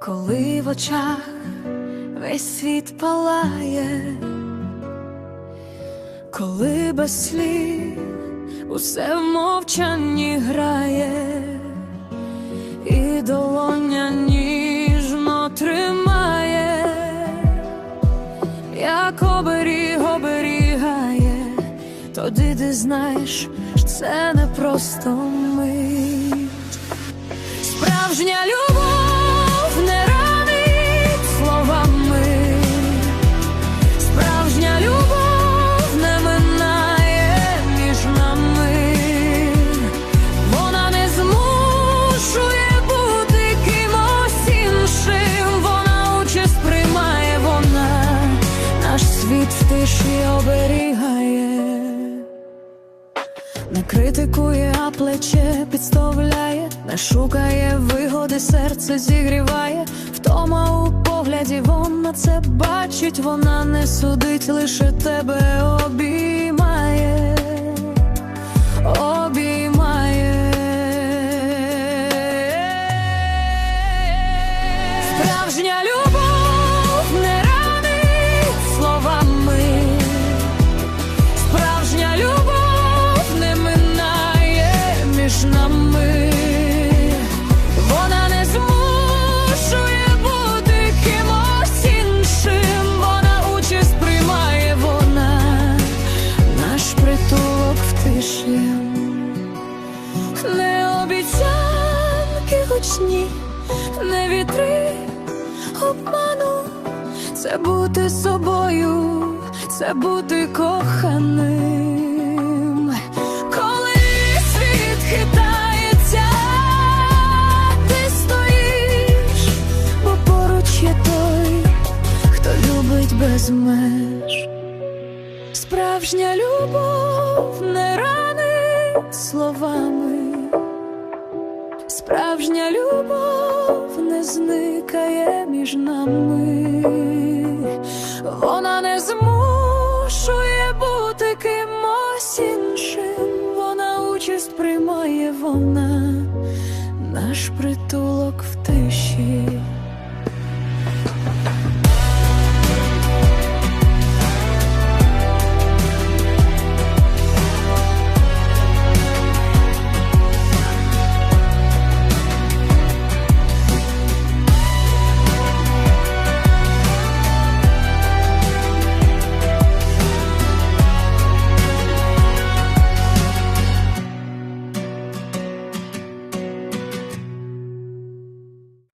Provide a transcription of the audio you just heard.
коли в очах весь світ палає, коли без слів усе в мовчанні грає, і долоня ніжно тримає, як оберіг оберігає, тоді ти знаєш, це не просто мить. Справжня любов тиші оберігає. Не критикує, а плече підставляє, не шукає вигоди, серце зігріває, втома у погляді, вона це бачить, вона не судить, лише тебе обіймає, обіймає. Справжня обіцянки не вітри обману, це бути собою, це бути коханим. Коли світ хитається, ти стоїш, бо поруч є той, хто любить без меж. Справжня любов не ранить словами. Справжня любов не зникає між нами, вона не змушує бути кимось іншим, вона участь приймає, вона. Наш притулок в тиші.